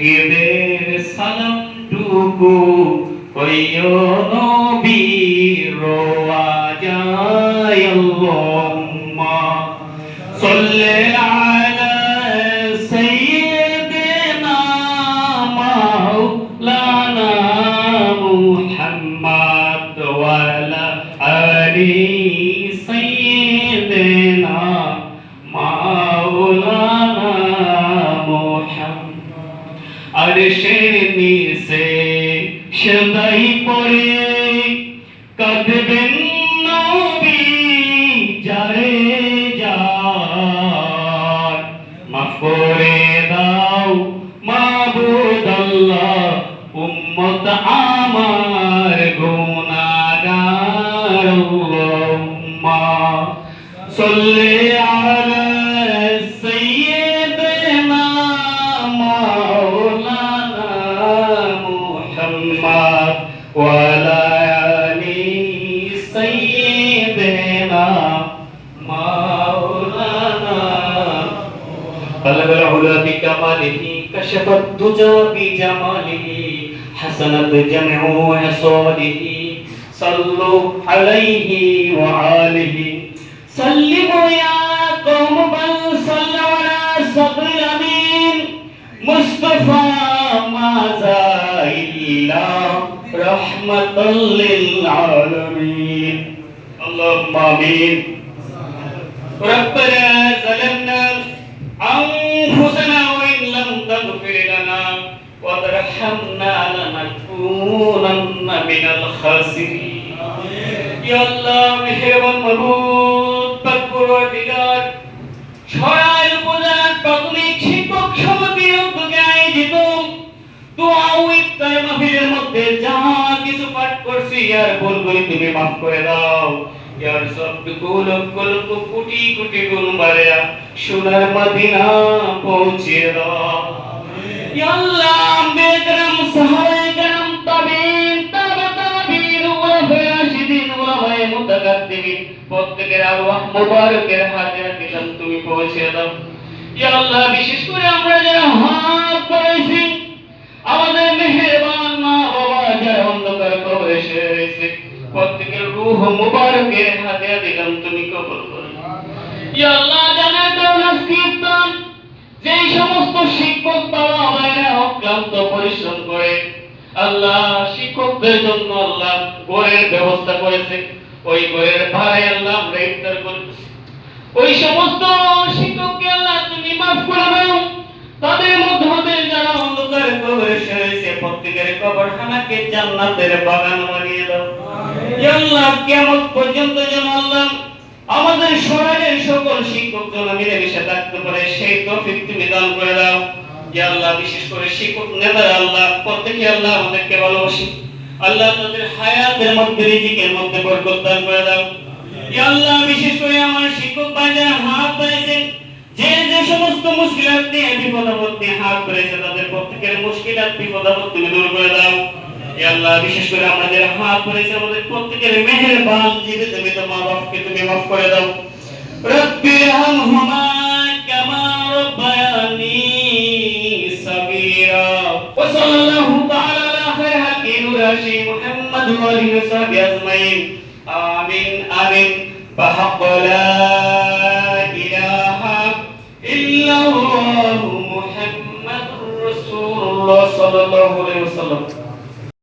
আশিকদের সালাম টুকু কইও নবী রোয়া যায় আল্লাহুম্মা সাল্লি আলা সাইয়্যিদিনা মাওলানা মুহাম্মদ ওয়া আলা আলি নিচে সদাই পড়ে। কাঁদবেন নবী, যারে যার। মাফ করে দাও মাবুদ আল্লাহ উম্মত আমার গুনাহগার আল্লাহুম্মা। সাল্লি سيدنا مولانا طلب العلا بكماله كشف الدجى بجماله حسنت جمع عصاره صلوا عليه وآله سلموا يا قوم بل صلوا على صدر الأمين مصطفى ماذا رحمة للعالمين اللهم آمين ربنا ظلمنا أنفسنا وإن لم تغفر لنا وترحمنا لنكونن من الخاسرين يا الله مهربان مرود بكر وديار আর ভুলগুলি তুমি মাফ করে দাও ইয়ার সবটুকু লক্ষ লক্ষ কোটি কোটি গুণ বাড়িয়া সোনার মদিনা পৌঁছে দাও ইয়া আল্লাহ আম্বিয়া کرام সাহাবায়ে کرام তাবিন তাবা তাবিন ওয়া রাশিদিন ওলামায়ে মুতাকাদ্দিমিন প্রত্যেকের আরওয়াহ মুবারকের হাজিরা দিলাম তুমি পৌঁছে দাও ইয়া আল্লাহ বিশেষ করে আমরা যারা হাত বাড়াইছি আমাদের মেহেরবান মা বাবা যারা অন্ধকার কবরে শুয়ে প্রত্যেকের রূহ মুবারকের হাতে দিলাম তুমি কবুল করো। ইয়া আল্লাহ জানার দৌলত কীর্তন। যেই সমস্ত শিক্ষক বাবা মায়েরা অক্লান্ত পরিশ্রম করে, আল্লাহ শিক্ষকদের জন্য আল্লাহ ঘরের ব্যবস্থা করেছে। ওই ঘরের ভাড়ায় আল্লাহ আমরা ইফতার করতেছি। ওই সমস্ত শিক্ষককে আল্লাহ তুমি মাফ করে দাও। তাদের মধ্যে যারা অন্ধকার কবরে শুয়েছে প্রত্যেকের কবরখানাকে জান্নাতের বাগান বানিয়ে দাও। আল্লাহ কিয়ামত পর্যন্ত যেন আল্লাহ আমাদের সমাজের সকল শিক্ষক যেন মিলেমিশে থাকতে পারে, সেই তৌফিক তুমি দান করে দাও। ইয়া আল্লাহ, বিশেষ করে শিক্ষক নেতারা আল্লাহ, প্রত্যেকে আল্লাহ আমাদেরকে ভালোবাসে। আল্লাহ তাদের হায়াতের মধ্যে, রিজিকের মধ্যে বরকত দান করে দাও। আল্লাহ, বিশেষ করে আমার শিক্ষক ভাই যারা হাত বাড়িয়েছেন যে যে সমস্ত মুশকিলাত নিয়ে বিপদ আপদ নিয়ে হাত করেছে তাদের প্রত্যেকের মুশকিলাত বিপদ আপদ তুমি দূর করে দাও ইয়া আল্লাহ বিশেষ করে আমাদের হাত করেছে আমাদের প্রত্যেকের মেহেরবান জীবিত মৃত মা বাপকে তুমি মাফ করে দাও রব্বি রহমহুমা কামা রব্বায়ানি সাগীরা ওয়া সাল্লাল্লাহু তাআলা আলা খায়রি হাক্কি নুরাশি মুহাম্মদ ওয়া আলিহি ওয়া সাহবিহি আজমাইন আমিন আমিন بحق لا